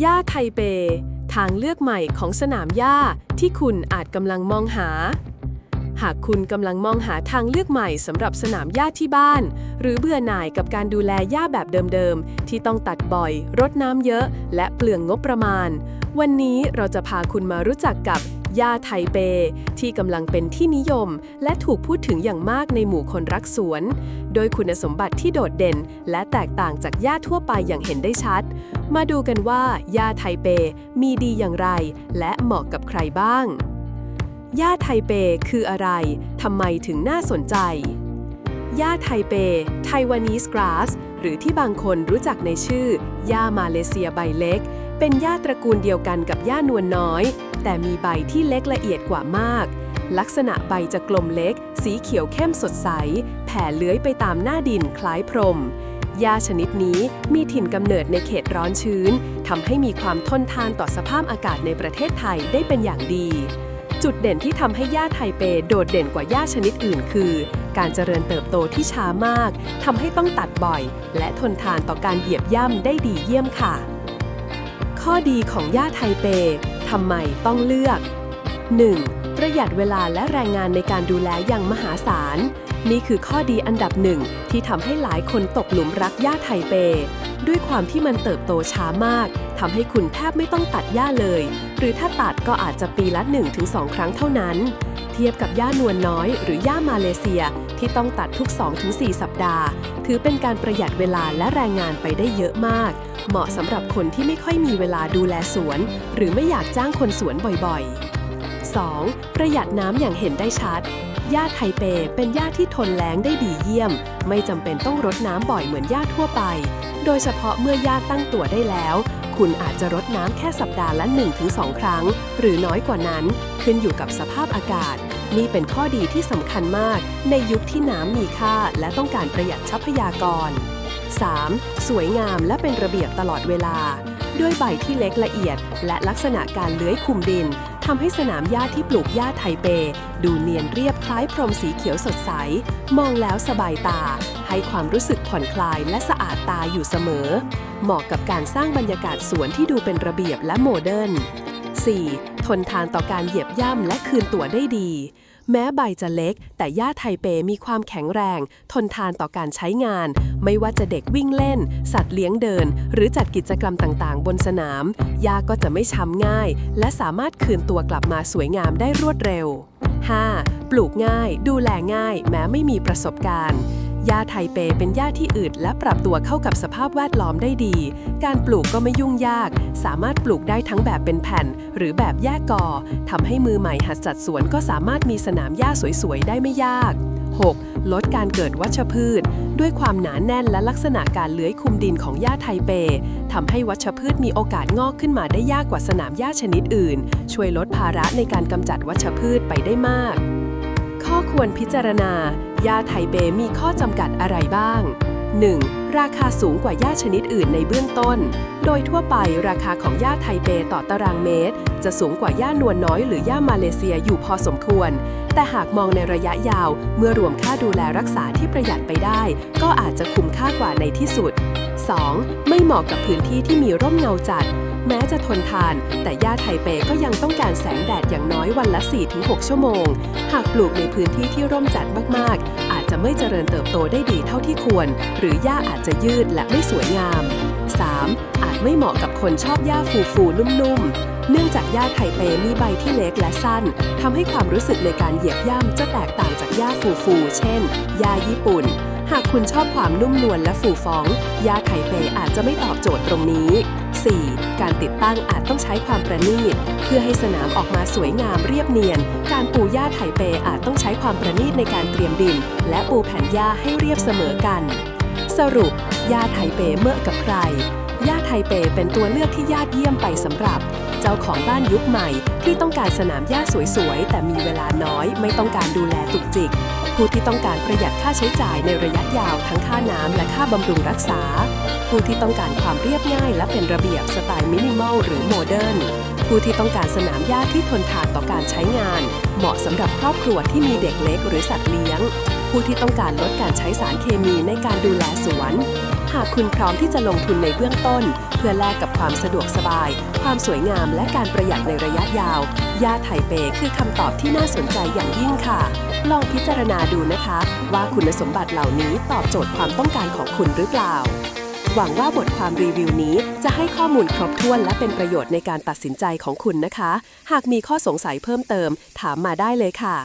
หญ้าไทเป ทางเลือกใหม่ของสนามหญ้าที่คุณอาจกำลังมองหา หากคุณกำลังมองหาทางเลือกใหม่สำหรับสนามหญ้าที่บ้าน หรือเบื่อหน่ายกับการดูแลหญ้าแบบเดิมๆ ที่ต้องตัดบ่อย รดน้ำเยอะ และเปลืองงบประมาณ วันนี้เราจะพาคุณมารู้จักกับ ย่าไทเป ที่กำลังเป็นที่นิยม และถูกพูดถึงอย่างมากในหมู่คนรักสวน โดยคุณสมบัติที่โดดเด่น และแตกต่างจากหญ้าทั่วไปอย่างเห็นได้ชัด มาดูกันว่าหญ้าไทเปมีดีอย่างไร และเหมาะกับใครบ้างหญ้าไทเปคืออะไรทำไมถึงน่าสนใจ หญ้าไทเป ไทวานีสกราส หรือที่บางคนรู้จักในชื่อ หญ้ามาเลเซียใบเล็ก เป็นหญ้าตระกูลเดียวกันกับหญ้านวลน้อย แต่มีใบที่เล็กละเอียดกว่ามาก ลักษณะใบจะกลมเล็ก สีเขียวเข้มสดใส แผ่เลื้อยไปตามหน้าดินคล้ายพรมหญ้าชนิดนี้มีถิ่นกำเนิดในเขตร้อนชื้นทำให้มีความทนทานต่อสภาพอากาศในประเทศไทยได้เป็นอย่างดี จุดเด่นที่ทำให้หญ้าไทเปโดดเด่นกว่าหญ้าชนิดอื่นคือ การเจริญเติบโตที่ช้ามากทำให้ต้องตัดบ่อย และทนทานต่อการเหยียบย่ำได้ดีเยี่ยมค่ะ ข้อดีของหญ้าไทเปทำไมต้องเลือก 1. ประหยัดเวลาและแรงงานในการดูแลอย่างมหาศาล นี่คือข้อดีอันดับหนึ่งที่ทำให้หลายคนตกหลุมรักหญ้าไทเป ด้วยความที่มันเติบโตช้ามากทำให้คุณแทบไม่ต้องตัดหญ้าเลย หรือถ้าตัดก็อาจจะปีละ 1-2 ครั้งเท่านั้น เทียบกับหญ้านวลน้อยหรือหญ้ามาเลเซียที่ต้องตัดทุก 2-4 สัปดาห์ ถือเป็นการประหยัดเวลาและแรงงานไปได้เยอะมาก เหมาะสำหรับคนที่ไม่ค่อยมีเวลาดูแลสวน หรือไม่อยากจ้างคนสวนบ่อยๆ 2. ประหยัดน้ำอย่างเห็นได้ชัด หญ้าไทเปเป็นหญ้าที่ทนแล้งได้ดีเยี่ยม ไม่จำเป็นต้องรดน้ำบ่อยเหมือนหญ้าทั่วไป โดยเฉพาะเมื่อหญ้าตั้งตัวได้แล้ว คุณอาจจะรดน้ำแค่สัปดาห์ละ 1-2 ครั้ง หรือน้อยกว่านั้น ขึ้นอยู่กับสภาพอากาศ นี่เป็นข้อดีที่สำคัญมาก ในยุคที่น้ำมีค่า และต้องการประหยัดทรัพยากร 3. สวยงามและเป็นระเบียบตลอดเวลา ด้วยใบที่เล็กละเอียด และลักษณะการเลื้อยคุมดินทำให้สนามหญ้าที่ปลูกหญ้าไทเป ดูเนียนเรียบคล้ายพรมสีเขียวสดใส มองแล้วสบายตา ให้ความรู้สึกผ่อนคลายและสะอาดตาอยู่เสมอ เหมาะกับการสร้างบรรยากาศสวนที่ดูเป็นระเบียบและโมเดิร์น 4. ทนทานต่อการเหยียบย่ำและคืนตัวได้ดี แม้ใบจะเล็ก แต่หญ้าไทเปมีความแข็งแรง ทนทานต่อการใช้งาน ไม่ว่าจะเด็กวิ่งเล่น สัตว์เลี้ยงเดิน หรือจัดกิจกรรมต่างๆ บนสนามหญ้าก็จะไม่ช้ำง่าย และสามารถคืนตัวกลับมาสวยงามได้รวดเร็ว 5. ปลูกง่าย ดูแลง่าย แม้ไม่มีประสบการณ์ หญ้าไทเปเป็นหญ้าที่อืดและปรับตัวเข้ากับสภาพแวดล้อมได้ดี การปลูกก็ไม่ยุ่งยาก สามารถปลูกได้ทั้งแบบเป็นแผ่น หรือแบบแยกกอทำให้มือใหม่หัดจัดสวนก็สามารถมีสนามหญ้าสวยๆ ได้ไม่ยาก 6. ลดการเกิดวัชพืช ด้วยความหนาแน่นและลักษณะการเลื้อยคุมดินของหญ้าไทเปทำให้วัชพืชมีโอกาสงอกขึ้นมาได้ยากกว่าสนามหญ้าชนิดอื่น ช่วยลดภาระในการกำจัดวัชพืชไปได้มาก อควรพิจารณาหญ้าไทเปมีข้อจำกัดอะไรบ้าง 1. ราคาสูงกว่าหญ้าชนิดอื่นในเบื้องต้น โดยทั่วไปราคาของหญ้าไทเปต่อตารางเมตร จะสูงกว่าหญ้านวลน้อยหรือหญ้ามาเลเซียอยู่พอสมควร แต่หากมองในระยะยาว เมื่อรวมค่าดูแลรักษาที่ประหยัดไปได้ ก็อาจจะคุ้มค่ากว่าในที่สุด 2. ไม่เหมาะกับพื้นที่ที่มีร่มเงาจัด แม้จะทนทาน แต่หญ้าไทเปก็ยังต้องการแสงแดดอย่างน้อยวันละ 4-6 ชั่วโมง หากปลูกในพื้นที่ที่ร่มจัดมากๆ อาจจะไม่เจริญเติบโตได้ดีเท่าที่ควร หรือหญ้าอาจจะยืดและไม่สวยงาม 3. อาจไม่เหมาะกับคนชอบหญ้าฟูๆนุ่มๆเนื่องจากหญ้าไทเปมีใบที่เล็กและสั้นทำให้ความรู้สึกในการเหยียบย่ำจะแตกต่างจากหญ้าฟูๆเช่นหญ้าญี่ปุ่น หากคุณชอบความนุ่มนวลและฟูฟ้องหญ้าไทเปอาจจะไม่ตอบโจทย์ตรงนี้ 4. การติดตั้งอาจต้องใช้ความประณีต เพื่อให้สนามออกมาสวยงามเรียบเนียน การปูหญ้าไทเปอาจต้องใช้ความประณีตในการเตรียมดิน และปูแผ่นหญ้าให้เรียบเสมอกัน สรุปหญ้าไทเปเมื่อกับใครหญ้าไทเปเป็นตัวเลือกที่ยอดเยี่ยมไปสำหรับ เจ้าของบ้านยุคใหม่ ที่ต้องการสนามหญ้าสวยๆ แต่มีเวลาน้อย ไม่ต้องการดูแลตุกจิก ผู้ที่ต้องการประหยัดค่าใช้จ่ายในระยะยาวทั้งค่าน้ำและค่าบำรุงรักษา ผู้ที่ต้องการความเรียบง่ายและเป็นระเบียบสไตล์มินิมอลหรือโมเดิร์นผู้ที่ต้องการสนามหญ้าที่ทนทานต่อการใช้งาน เหมาะสำหรับครอบครัวที่มีเด็กเล็กหรือสัตว์เลี้ยง ผู้ที่ต้องการลดการใช้สารเคมีในการดูแลสวน หากคุณพร้อมที่จะลงทุนในเบื้องต้น เพื่อแลกกับความสะดวกสบาย ความสวยงามและการประหยัดในระยะยาวย่าไทเปคือคำตอบที่น่าสนใจอย่างยิ่งค่ะ ลองพิจารณาดูนะคะ ว่าคุณสมบัติเหล่านี้ตอบโจทย์ความต้องการของคุณหรือเปล่า หวังว่าบทความรีวิวนี้จะให้ข้อมูลครบถ้วนและเป็นประโยชน์ในการตัดสินใจของคุณนะคะ หากมีข้อสงสัยเพิ่มเติม ถามมาได้เลยค่ะ